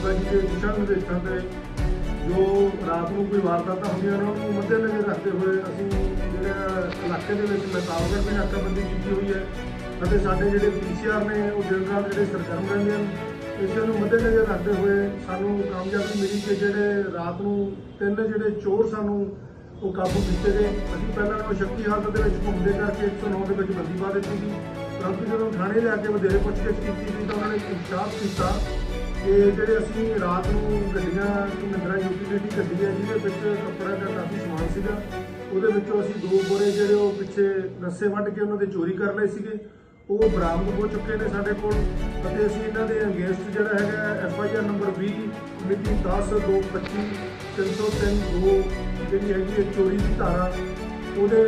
ਮੋਗਾ ਜੀ ਦੇ ਦਿਸ਼ਾ ਨਿਰਦੇਸ਼ਾਂ ਤੇ ਜੋ ਰਾਤ ਨੂੰ ਕੋਈ ਵਾਰਦਾਤਾਂ ਹੁੰਦੀਆਂ ਨੇ, ਉਹਨੂੰ ਮੱਦੇਨਜ਼ਰ ਰੱਖਦੇ ਹੋਏ ਅਸੀਂ ਜਿਹੜੇ ਇਲਾਕੇ ਦੇ ਵਿੱਚ ਨਕਾਬਗੜ ਵੀ ਨਾਕਾਬੰਦੀ ਕੀਤੀ ਹੋਈ ਹੈ ਅਤੇ ਸਾਡੇ ਜਿਹੜੇ ਪੀਸੀਆਰ ਨੇ, ਉਹ ਦਿਨ ਰਾਤ ਜਿਹੜੇ ਸਰਗਰਮ ਰਹਿੰਦੇ ਹਨ, ਇਸੇ ਨੂੰ ਮੱਦੇਨਜ਼ਰ ਰੱਖਦੇ ਹੋਏ ਸਾਨੂੰ ਕਾਮਯਾਬੀ ਮਿਲੀ ਕਿ ਜਿਹੜੇ ਰਾਤ ਨੂੰ ਤਿੰਨ ਜਿਹੜੇ ਚੋਰ ਸਾਨੂੰ ਉਹ ਕਾਬੂ ਕੀਤੇ ਗਏ। ਅਸੀਂ ਪਹਿਲਾਂ ਉਹਨੂੰ ਸ਼ਕਤੀ ਹਾਲਤ ਦੇ ਵਿੱਚ ਘੁੰਮਦੇ ਕਰਕੇ 109 ਦੇ ਵਿੱਚ ਬੰਦੀ ਪਾ ਦਿੱਤੀ ਸੀ। ਪਰੰਤੂ ਜਦੋਂ ਥਾਣੇ ਲਿਆ ਕੇ ਵਧੇਰੇ ਪੁੱਛਗਿੱਛ ਕੀਤੀ ਗਈ ਤਾਂ ਉਹਨਾਂ ਨੇ ਇਨਸ਼ਾਫ ਕੀਤਾ। ਕਿ ਜਿਹੜੇ ਅਸੀਂ ਰਾਤ ਨੂੰ ਗੱਡੀਆਂ ਮਹਿੰਦਰਾ ਯੂਟੀਲਿਟੀ ਗੱਡੀ ਹੈ, ਜਿਹਦੇ ਵਿੱਚ ਕੱਪੜਾ ਦਾ ਕਾਫੀ ਸਮਾਨ ਸੀਗਾ। ਉਹਦੇ ਵਿੱਚੋਂ ਅਸੀਂ ਦੋ ਬੋਰੇ ਜਿਹੜੇ ਉਹ ਪਿੱਛੇ ਰੱਸੇ ਵੱਢ ਕੇ ਉਹਨਾਂ ਦੇ ਚੋਰੀ ਕਰ ਲਏ ਸੀਗੇ। ਉਹ ਬਰਾਮਦ ਹੋ ਚੁੱਕੇ ਨੇ ਸਾਡੇ ਕੋਲ ਅਤੇ ਅਸੀਂ ਇਹਨਾਂ ਦੇ ਅਗੇਂਸਟ ਜਿਹੜਾ ਹੈਗਾ ਐਫ ਆਈ ਆਰ ਨੰਬਰ 20 ਮਿਤੀ 10 2 25 303 2 ਜਿਹੜੀ ਹੈਗੀ ਹੈ ਚੋਰੀ ਦੀ ਧਾਰਾ, ਉਹਦੇ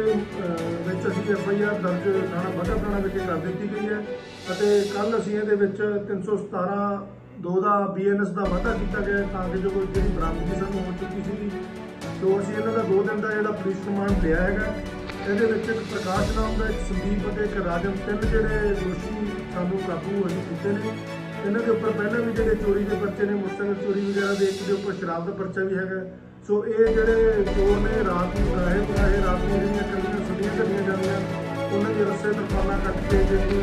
ਵਿੱਚ ਅਸੀਂ ਐਫ ਆਈ ਆਰ ਦਰਜ ਥਾਣਾ ਬਾਘਾ ਥਾਣਾ ਵਿੱਚ ਕਰ ਦਿੱਤੀ ਗਈ ਹੈ। ਅਤੇ ਕੱਲ ਅਸੀਂ ਇਹਦੇ ਵਿੱਚ 317 ਦੋ ਦਾ ਬੀਐਨਐਸ ਦਾ ਵਾਅਦਾ ਕੀਤਾ ਗਿਆ ਤਾਂ ਕਿ ਜੋ ਕੋਈ ਜਿਹੜੀ ਬਰਾਮਦਗੀ ਸਾਨੂੰ ਹੋ ਚੁੱਕੀ ਸੀ ਸੋ ਅਸੀਂ ਇਹਨਾਂ ਦਾ ਦੋ ਦਿਨ ਦਾ ਜਿਹੜਾ ਪੁਲਿਸ ਰਿਮਾਂਡ ਲਿਆ ਹੈਗਾ, ਇਹਦੇ ਵਿੱਚ ਇੱਕ ਪ੍ਰਕਾਸ਼ ਨਾਮ ਦਾ ਇੱਕ ਸੰਦੀਪ ਅਤੇ ਇੱਕ ਰਾਜਨ, ਤਿੰਨ ਜਿਹੜੇ ਦੋਸ਼ੀ ਸਾਨੂੰ ਕਾਬੂ ਅਸੀਂ ਕੀਤੇ ਨੇ। ਇਹਨਾਂ ਦੇ ਉੱਪਰ ਪਹਿਲਾਂ ਵੀ ਜਿਹੜੇ ਚੋਰੀ ਦੇ ਪਰਚੇ ਨੇ, ਮੋਟਰਸਾਈਕਲ ਚੋਰੀ ਵਗੈਰਾ ਦੇ ਇੱਕ ਦੇ ਉੱਪਰ ਸ਼ਰਾਬ ਦਾ ਪਰਚਾ ਵੀ ਹੈਗਾ। ਸੋ ਇਹ ਜਿਹੜੇ ਚੋਰ ਨੇ, ਰਾਤ ਨੂੰ ਰਾਹੇ ਬਰਾਹੇ ਰਾਤ ਨੂੰ ਜਿਹੜੀਆਂ ਕੱਲੀਆਂ ਸੁਣੀਆਂ ਕੱਢੀਆਂ ਜਾਂਦੀਆਂ, ਉਹਨਾਂ ਦੇ ਰਸੇ ਤਰਪਾਲਾਂ ਕੱਟ ਕੇ ਜਿਹੜੀ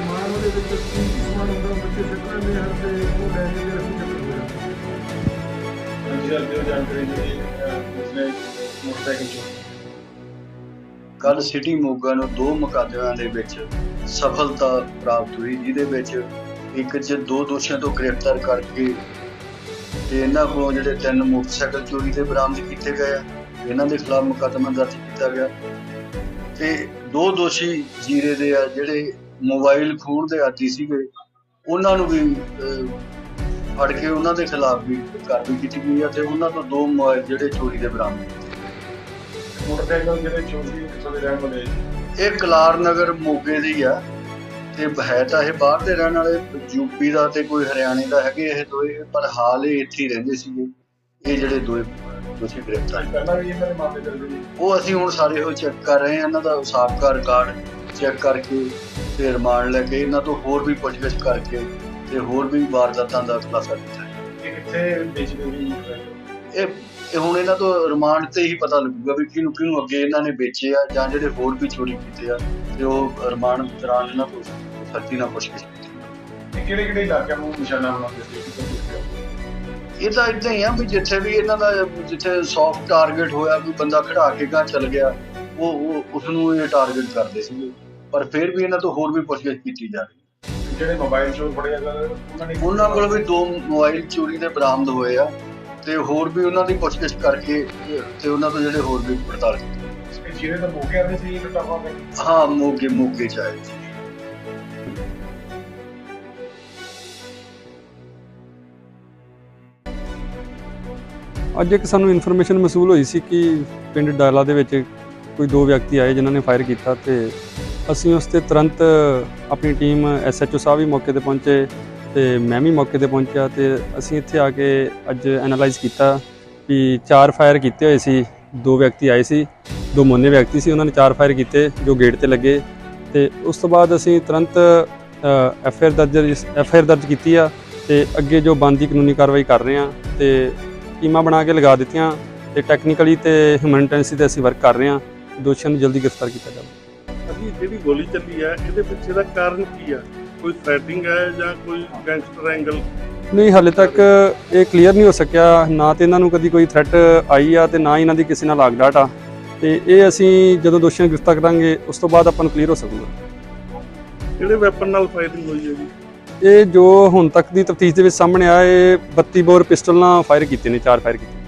ਸਮਾਨ ਉਹਦੇ ਵਿੱਚ ਕੀਮਤੀ ਸਮਾਨ ਹੁੰਦਾ ਬੱਚੇ ਸਿੱਟ ਲੈਂਦੇ ਹਨ ਤੇ ਉਹ ਲੈ ਕੇ ਰੱਖੀ ਜਾਂਦੇ ਹਨ ਹਾਂਜੀ ਸਰ ਦਿਓ ਜਾਣਕਾਰੀ ਜਿਹੜੀ ਅਹ, ਮੋਟਰਸਾਈਕਲ ਚੋਰੀ ਕੱਲ ਸਿਟੀ ਮੋਗਾ ਨੂੰ ਦੋ ਮੁਕੱਦਮਿਆਂ ਦੇ ਵਿੱਚ ਸਫਲਤਾ ਪ੍ਰਾਪਤ ਹੋਈ ਜਿਹਦੇ ਵਿੱਚ ਇੱਕ 'ਚ ਦੋ ਦੋਸ਼ੀਆਂ ਤੋਂ ਗ੍ਰਿਫਤਾਰ ਕਰਕੇ ਤੇ ਇਹਨਾਂ ਕੋਲੋਂ ਜਿਹੜੇ ਤਿੰਨ ਮੋਟਰਸਾਈਕਲ ਚੋਰੀ ਦੇ ਬਰਾਮਦ ਕੀਤੇ ਗਏ ਆ। ਇਹਨਾਂ ਦੇ ਖਿਲਾਫ ਮੁਕੱਦਮਾ ਦਰਜ ਕੀਤਾ ਗਿਆ। ਤੇ ਦੋ ਦੋਸ਼ੀ ਜੀਰੇ ਦੇ ਆ ਜਿਹੜੇ ਮੋਬਾਈਲ ਖੋਹਣ ਦੇ ਆਦੀ ਸੀਗੇ ਉਹਨਾਂ ਨੂੰ ਵੀ ਫੜ ਕੇ ਉਹਨਾਂ ਦੇ ਖਿਲਾਫ ਵੀ ਕਾਰਵਾਈ ਕੀਤੀ ਗਈ ਤੇ ਉਹਨਾਂ ਤੋਂ ਦੋ ਮੋਬਾਈਲ ਜਿਹੜੇ ਚੋਰੀ ਦੇ ਬਰਾਮਦ ਕੀਤੇ ਮੋਟਰਸਾਈਕਲ ਜਿਹੜੇ ਚੋਰੀ ਕਿੱਥੋਂ ਦੇ ਰਹਿਣ ਵਾਲੇ ਇਹ ਕਲਾਰ ਨਗਰ ਮੋਗੇ ਦੀ ਆ ਤੇ ਹੈ ਤਾਂ ਇਹ ਬਾਹਰ ਦੇ ਰਹਿਣ ਵਾਲੇ ਯੂਪੀ ਦਾ ਤੇ ਕੋਈ ਹਰਿਆਣੇ ਦਾ ਹੈਗੇ ਇਹ ਦੋਏ ਪਰ ਹਾਲ ਇਹ ਇੱਥੇ ਹੀ ਰਹਿੰਦੇ ਸੀਗੇ। ਇਹ ਜਿਹੜੇ ਦੋਏ ਦੋਸ਼ੀ ਗ੍ਰਿਫਤਾਰ ਪਹਿਲਾਂ ਵੀ ਇਹਨਾਂ ਦੇ ਮਾਮਲੇ ਚੱਲਦੇ ਸੀ ਉਹ ਅਸੀਂ ਹੁਣ ਸਾਰੇ ਉਹ ਚੈੱਕ ਕਰ ਰਹੇ ਹਾਂ ਇਹਨਾਂ ਦਾ ਸਾਬਕਾ ਰਿਕਾਰਡ ਚੈੱਕ ਕਰਕੇ ਤੇ ਰਿਮਾਂਡ ਲੈ ਕੇ ਇਹਨਾਂ ਤੋਂ ਹੋਰ ਵੀ ਪੁੱਛਗਿੱਛ ਕਰਕੇ ਤੇ ਹੋਰ ਵੀ ਵਾਰਦਾਤਾਂ ਦਾ ਖੁਲਾਸਾ ਕੀਤਾ। ਇਹ ਕਿੱਥੇ ਮੋਟਰਸਾਈਕਲ ਇਹ ਇਹ ਹੁਣ ਇਹਨਾਂ ਤੋਂ ਰਿਮਾਂਡ ਤੇ ਹੀ ਪਤਾ ਲੱਗੂਗਾ ਵੀ ਕਿਹਨੂੰ ਕਿਹਨੂੰ ਅੱਗੇ ਇਹਨਾਂ ਨੇ ਵੇਚੇ ਆ ਜਾਂ ਜਿਹੜੇ ਹੋਰ ਵੀ ਚੋਰੀ ਕੀਤੇ ਆ ਤੇ ਉਹ ਰਿਮਾਂਡ ਦੌਰਾਨ ਇਹਨਾਂ ਤੋਂ ਸਖਤੀ ਨਾਲ ਪੁੱਛਗਿੱਛ ਕੀਤੀ। ਕਿਹੜੇ ਕਿਹੜੇ ਇਲਾਕਿਆਂ ਨੂੰ ਨਿਸ਼ਾਨਾ ਬਣਾਉਂਦੇ ਸੀ? ਇਹ ਤਾਂ ਇਦਾਂ ਹੀ ਆ ਵੀ ਜਿੱਥੇ ਵੀ ਇਹਨਾਂ ਦਾ ਜਿੱਥੇ ਸੌਫਟ ਟਾਰਗੇਟ ਹੋਇਆ ਕੋਈ ਬੰਦਾ ਖੜਾ ਕੇ ਗਾਂ ਚੱਲ ਗਿਆ ਉਹ ਉਹ ਉਸ ਨੂੰ ਇਹ ਟਾਰਗੇਟ ਕਰਦੇ ਸੀਗੇ। ਪਰ ਫਿਰ ਵੀ ਇਹਨਾਂ ਤੋਂ ਹੋਰ ਵੀ ਪੁੱਛਗਿੱਛ ਕੀਤੀ ਜਾ ਰਹੀ ਜਿਹੜੇ ਮੋਬਾਈਲ ਚੋਰ ਫੜੇ ਅਗਰ ਉਹਨਾਂ ਨੇ ਉਹਨਾਂ ਕੋਲ ਵੀ ਦੋ ਮੋਬਾਈਲ ਚੋਰੀ ਦੇ ਬਰਾਮਦ ਹੋਏ ਆ ਤੇ ਹੋਰ ਵੀ ਉਹਨਾਂ ਦੀ ਪੁੱਛਗਿੱਛ ਕਰਕੇ ਤੇ ਉਹਨਾਂ ਤੋਂ ਜਿਹੜੇ ਹੋਰ ਵੀ ਪੜਤਾਲ ਕੀਤੀ। ਇਹ ਜਿਹੜੇ ਤਾਂ ਮੌਕੇ ਆਉਂਦੇ ਸੀ ਲਟਾਵਾ ਦੇ ਹਾਂ ਮੋਗੇ ਮੋਗੇ ਚ ਆਏ ਸੀ। ਅੱਜ ਇੱਕ ਸਾਨੂੰ ਇਨਫੋਰਮੇਸ਼ਨ ਮਸੂਲ ਹੋਈ ਸੀ ਕਿ ਪਿੰਡ ਡਾਲਾ ਦੇ ਵਿੱਚ ਕੋਈ ਦੋ ਵਿਅਕਤੀ ਆਏ ਜਿਨ੍ਹਾਂ ਨੇ ਫਾਇਰ ਕੀਤਾ ਤੇ ਅਸੀਂ ਉਸ ਤੇ ਤੁਰੰਤ ਆਪਣੀ ਟੀਮ ਐਸਐਚਓ ਸਾਹਿਬ ਵੀ ਮੌਕੇ ਤੇ ਪਹੁੰਚੇ ਤੇ ਮੈਂ ਵੀ ਮੌਕੇ ਤੇ ਪਹੁੰਚਿਆ ਤੇ ਅਸੀਂ ਇੱਥੇ ਆ ਕੇ ਅੱਜ ਐਨਾਲਾਈਜ਼ ਕੀਤਾ ਵੀ ਚਾਰ ਫਾਇਰ ਕੀਤੇ ਹੋਏ ਸੀ, ਦੋ ਵਿਅਕਤੀ ਆਏ ਸੀ, ਦੋ ਮੋਨੇ ਵਿਅਕਤੀ ਸੀ, ਉਹਨਾਂ ਨੇ ਚਾਰ ਫਾਇਰ ਕੀਤੇ ਜੋ ਗੇਟ ਤੇ ਲੱਗੇ ਤੇ ਉਸ ਤੋਂ ਬਾਅਦ ਅਸੀਂ ਤੁਰੰਤ ਐਫਆਈਆਰ ਦਰਜ ਐਫਆਈਆਰ ਦਰਜ ਕੀਤੀ ਆ ਤੇ ਅੱਗੇ ਜੋ ਬਣਦੀ ਕਾਨੂੰਨੀ ਕਾਰਵਾਈ ਕਰ ਰਹੇ ਆ ਤੇ ਟੀਮਾਂ ਬਣਾ ਕੇ ਲਗਾ ਦਿੱਤੀਆਂ ਤੇ ਟੈਕਨੀਕਲੀ ਤੇ ਹਿਊਮਨਿਟੈਂਸੀ ਤੇ ਅਸੀਂ ਵਰਕ ਕਰ ਰਹੇ ਹਾਂ ਦੋਸ਼ੀਆਂ ਨੂੰ ਜਲਦੀ ਗ੍ਰਿਫਤਾਰ ਕੀਤਾ ਜਾਵੇ। ਅਭੀ ਜਿਹੜੀ ਗੋਲੀ ਚੱਲੀ ਹੈ ਇਹਦੇ ਪਿੱਛੇ ਦਾ ਕਾਰਨ ਕੀ ਹੈ ਕੋਈ ਥ੍ਰੈਟਿੰਗ ਹੈ ਜਾਂ ਕੋਈ ਗੈਂਗਸਟਰ ਐਂਗਲ ਨਹੀਂ ਹਾਲੇ ਤੱਕ ਇਹ ਕਲੀਅਰ ਨਹੀਂ ਹੋ ਸਕਿਆ। ਨਾ ਤੇ ਇਹਨਾਂ ਨੂੰ ਕਦੀ ਕੋਈ ਥ੍ਰੈਟ ਆਈ ਆ ਤੇ ਨਾ ਇਹਨਾਂ ਦੀ ਕਿਸੇ ਨਾਲ ਲਾਗਡਾਟ ਆ। ਤੇ ਇਹ ਅਸੀਂ ਜਦੋਂ ਦੋਸ਼ੀਆਂ ਨੂੰ ਗ੍ਰਿਫਤਾਰ ਕਰਾਂਗੇ ਉਸ ਤੋਂ ਬਾਅਦ ਆਪਾਂ ਨੂੰ ਕਲੀਅਰ ਹੋ ਸਕੂਗਾ। ਕਿਹੜੇ ਵੈਪਨ ਨਾਲ ਫਾਇਰਿੰਗ ਹੋਈ ਹੈ ਜੀ? ਇਹ ਜੋ ਹੁਣ ਤੱਕ ਦੀ ਤਫਤੀਸ਼ ਦੇ ਵਿੱਚ ਸਾਹਮਣੇ ਆਇਆ ਇਹ 32 ਬੋਰ ਪਿਸਟਲ ਨਾਲ ਫਾਇਰ ਕੀਤੇ ਨੇ ਚਾਰ ਫਾਇਰ ਕੀਤੇ